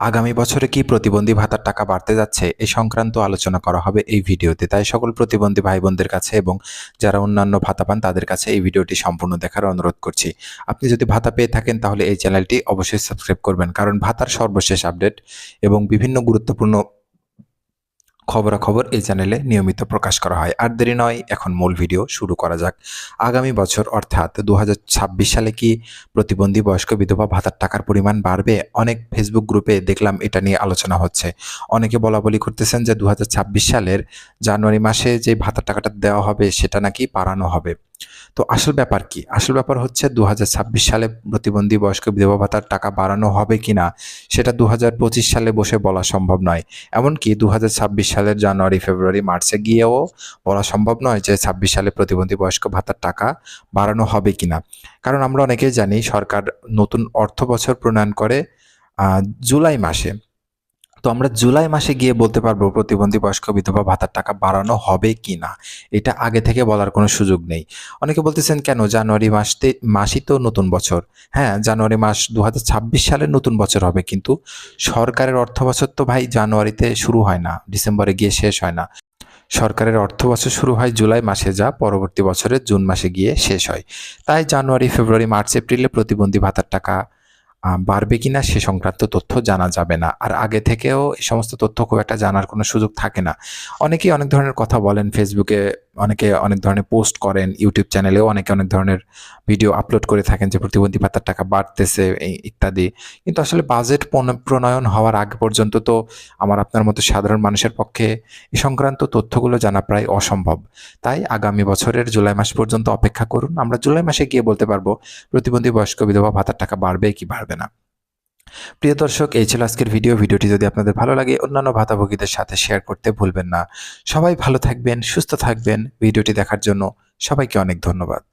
আগামী বছরে কি প্রতিবন্ধী ভাতার টাকা বাড়তে যাচ্ছে? এ সংক্রান্ত আলোচনা করা হবে এই ভিডিওতে। তাই সকল প্রতিবন্ধী ভাই বোনদের কাছে এবং যারা অন্যান্য ভাতা পান, তাদের কাছে এই ভিডিওটি সম্পূর্ণ দেখার অনুরোধ করছি। আপনি যদি ভাতা পেয়ে থাকেন, তাহলে এই চ্যানেলটি অবশ্যই সাবস্ক্রাইব করবেন। কারণ ভাতার সর্বশেষ আপডেট এবং বিভিন্ন গুরুত্বপূর্ণ খবরাখবর এই চ্যানেলে নিয়মিত প্রকাশ করা হয়। আর দেরি নয়, এখন মূল ভিডিও শুরু করা যাক। আগামী বছর অর্থাৎ দু হাজার ছাব্বিশ সালে কি প্রতিবন্ধী বয়স্ক বিধবা ভাতার টাকার পরিমাণ বাড়বে? অনেক ফেসবুক গ্রুপে দেখলাম এটা নিয়ে আলোচনা হচ্ছে। অনেকে বলা বলি করতেছেন যে দু হাজার ছাব্বিশ সালের জানুয়ারি মাসে যে ভাতার টাকাটা দেওয়া হবে সেটা নাকি বাড়ানো হবে। তো আসল ব্যাপার কি? আসল ব্যাপার হচ্ছে দু হাজার ছাব্বিশ সালে প্রতিবন্ধী বয়স্ক বিধবা ভাতার টাকা বাড়ানো হবে কি না, সেটা দু হাজার পঁচিশ সালে বসে বলা সম্ভব নয়। এমনকি দু হাজার ছাব্বিশ সালের জানুয়ারি, ফেব্রুয়ারি, মার্চে গিয়েও বলা সম্ভব নয় যে ছাব্বিশ সালে প্রতিবন্ধী বয়স্ক ভাতার টাকা বাড়ানো হবে কিনা কারণ আমরা অনেকেই জানি সরকার নতুন অর্থ বছর প্রণয়ন করে জুলাই মাসে। তো আমরা জুলাই মাসে গিয়ে বলতে পারব প্রতিবন্ধী বয়স্ক বিধবা ভাতার টাকা বাড়ানো হবে কি না? এটা আগে থেকে বলার কোনো সুযোগ নেই। অনেকে বলতেছেন, কেন? জানুয়ারি মাসতে, মাসই তো নতুন বছর। হ্যাঁ জানুয়ারি মাস দু হাজার ছাব্বিশ সালের নতুন বছর হবে, কিন্তু সরকারের অর্থ বছর তো ভাই জানুয়ারিতে শুরু হয় না, ডিসেম্বরে গিয়ে শেষ হয় না। সরকারের অর্থ বছর শুরু হয় জুলাই মাসে, যা পরবর্তী বছরের জুন মাসে গিয়ে শেষ হয়। তাই জানুয়ারি, ফেব্রুয়ারি, মার্চ, এপ্রিলে প্রতিবন্ধী ভাতার টাকা আহ, কি না সে সংক্রান্ত তথ্য জানা যাবে না। আর আগে থেকেও এই সমস্ত তথ্য খুব একটা জানার কোনো সুযোগ থাকে না। অনেকেই অনেক ধরনের কথা বলেন ফেসবুকে অনেকে অনেক ধরনের পোস্ট করেন, ইউটিউব চ্যানেলেও অনেকে অনেক ধরনের ভিডিও আপলোড করে থাকেন যে প্রতিবন্ধী ভাতার টাকা বাড়তেছে ইত্যাদি। কিন্তু আসলে বাজেট প্রণয়ন হওয়ার আগে পর্যন্ত তো আমার আপনার মতো সাধারণ মানুষের পক্ষে এ সংক্রান্ত তথ্যগুলো জানা প্রায় অসম্ভব। তাই আগামী বছরের জুলাই মাস পর্যন্ত অপেক্ষা করুন। আমরা জুলাই মাসে গিয়ে বলতে পারব, প্রতিবন্ধী বয়স্ক বিধবা ভাতার টাকা বাড়বে কি বাড়বে না। প্রিয় দর্শক, এই ছিল আজকের ভিডিও। ভিডিওটি যদি আপনাদের ভালো লাগে, অন্যান্য ভাতাভোগীদের সাথে শেয়ার করতে ভুলবেন না। সবাই ভালো থাকবেন, সুস্থ থাকবেন। ভিডিওটি দেখার জন্য সবাইকে অনেক ধন্যবাদ।